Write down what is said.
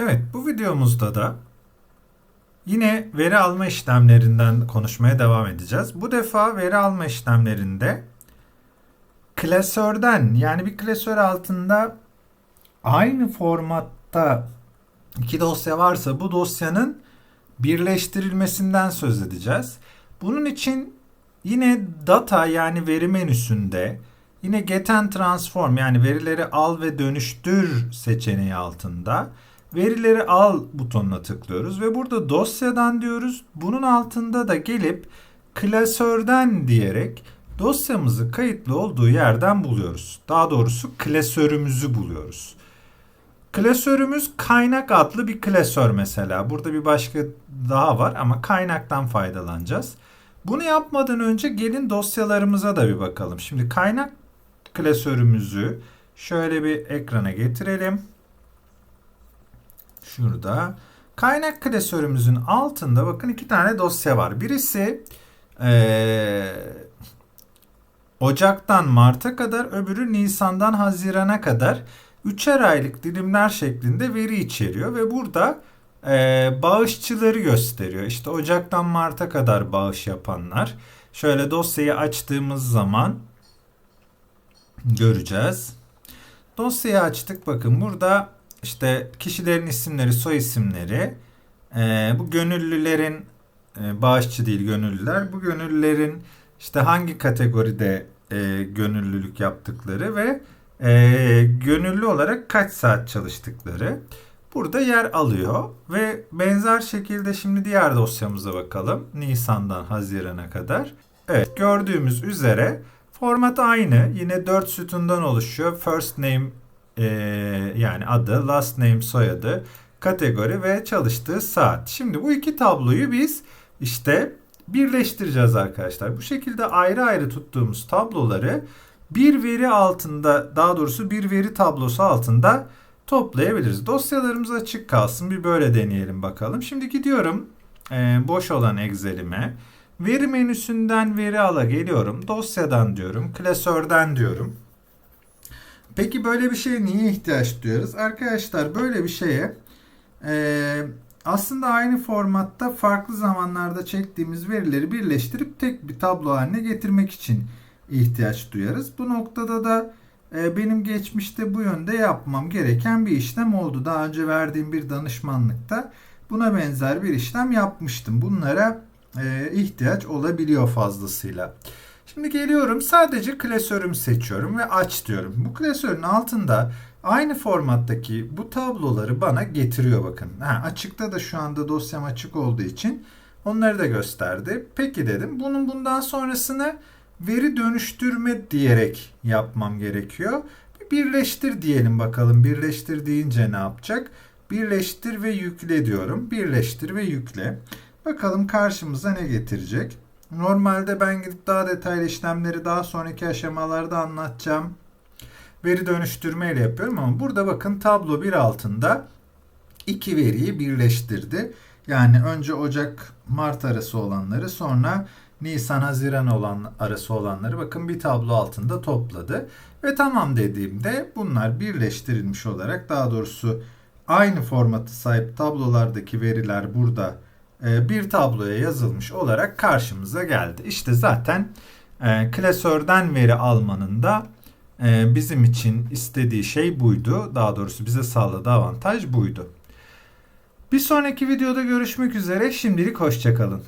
Evet, bu videomuzda da yine veri alma işlemlerinden konuşmaya devam edeceğiz. Bu defa veri alma işlemlerinde klasörden yani bir klasör altında aynı formatta iki dosya varsa bu dosyanın birleştirilmesinden söz edeceğiz. Bunun için yine data yani veri menüsünde yine get and transform yani verileri al ve dönüştür seçeneği altında verileri al butonuna tıklıyoruz ve burada dosyadan diyoruz. Bunun altında da gelip klasörden diyerek dosyamızı kayıtlı olduğu yerden buluyoruz. Daha doğrusu klasörümüzü buluyoruz. Klasörümüz kaynak adlı bir klasör mesela. Burada bir başka daha var ama kaynaktan faydalanacağız. Bunu yapmadan önce gelin dosyalarımıza da bir bakalım. Şimdi kaynak klasörümüzü şöyle bir ekrana getirelim. Şurada. Kaynak klasörümüzün altında bakın iki tane dosya var. Birisi ee, Ocak'tan Mart'a kadar, öbürü Nisan'dan Haziran'a kadar üçer aylık dilimler şeklinde veri içeriyor ve burada e, bağışçıları gösteriyor. İşte Ocak'tan Mart'a kadar bağış yapanlar. Şöyle dosyayı açtığımız zaman göreceğiz. Dosyayı açtık. Bakın burada işte kişilerin isimleri, soy isimleri. E, bu gönüllülerin e, bağışçı değil gönüllüler. Bu gönüllülerin işte hangi kategoride e, gönüllülük yaptıkları ve e, gönüllü olarak kaç saat çalıştıkları burada yer alıyor ve benzer şekilde şimdi diğer dosyamıza bakalım. Nisan'dan Haziran'a kadar. Evet gördüğümüz üzere format aynı. Yine 4 sütundan oluşuyor. First name e, yani adı, last name soyadı, kategori ve çalıştığı saat. Şimdi bu iki tabloyu biz işte birleştireceğiz arkadaşlar. Bu şekilde ayrı ayrı tuttuğumuz tabloları bir veri altında daha doğrusu bir veri tablosu altında toplayabiliriz. Dosyalarımız açık kalsın. Bir böyle deneyelim bakalım. Şimdi gidiyorum e, boş olan Excel'ime. Veri menüsünden veri ala geliyorum. Dosyadan diyorum. Klasörden diyorum. Peki böyle bir şeye niye ihtiyaç duyuyoruz? Arkadaşlar böyle bir şeye e, aslında aynı formatta farklı zamanlarda çektiğimiz verileri birleştirip tek bir tablo haline getirmek için ihtiyaç duyarız. Bu noktada da e, benim geçmişte bu yönde yapmam gereken bir işlem oldu. Daha önce verdiğim bir danışmanlıkta buna benzer bir işlem yapmıştım. Bunlara e, ihtiyaç olabiliyor fazlasıyla. Şimdi geliyorum sadece klasörümü seçiyorum ve aç diyorum. Bu klasörün altında aynı formattaki bu tabloları bana getiriyor bakın. Ha, açıkta da şu anda dosyam açık olduğu için onları da gösterdi. Peki dedim. Bunun bundan sonrasını veri dönüştürme diyerek yapmam gerekiyor. birleştir diyelim bakalım. Birleştir deyince ne yapacak? Birleştir ve yükle diyorum. Birleştir ve yükle. Bakalım karşımıza ne getirecek? Normalde ben gidip daha detaylı işlemleri daha sonraki aşamalarda anlatacağım. Veri dönüştürme ile yapıyorum ama burada bakın tablo bir altında iki veriyi birleştirdi. Yani önce Ocak Mart arası olanları sonra Nisan Haziran olan arası olanları bakın bir tablo altında topladı. Ve tamam dediğimde bunlar birleştirilmiş olarak daha doğrusu aynı formatı sahip tablolardaki veriler burada bir tabloya yazılmış olarak karşımıza geldi. İşte zaten e, klasörden veri almanın da e, bizim için istediği şey buydu. Daha doğrusu bize sağladığı avantaj buydu. Bir sonraki videoda görüşmek üzere. Şimdilik hoşçakalın.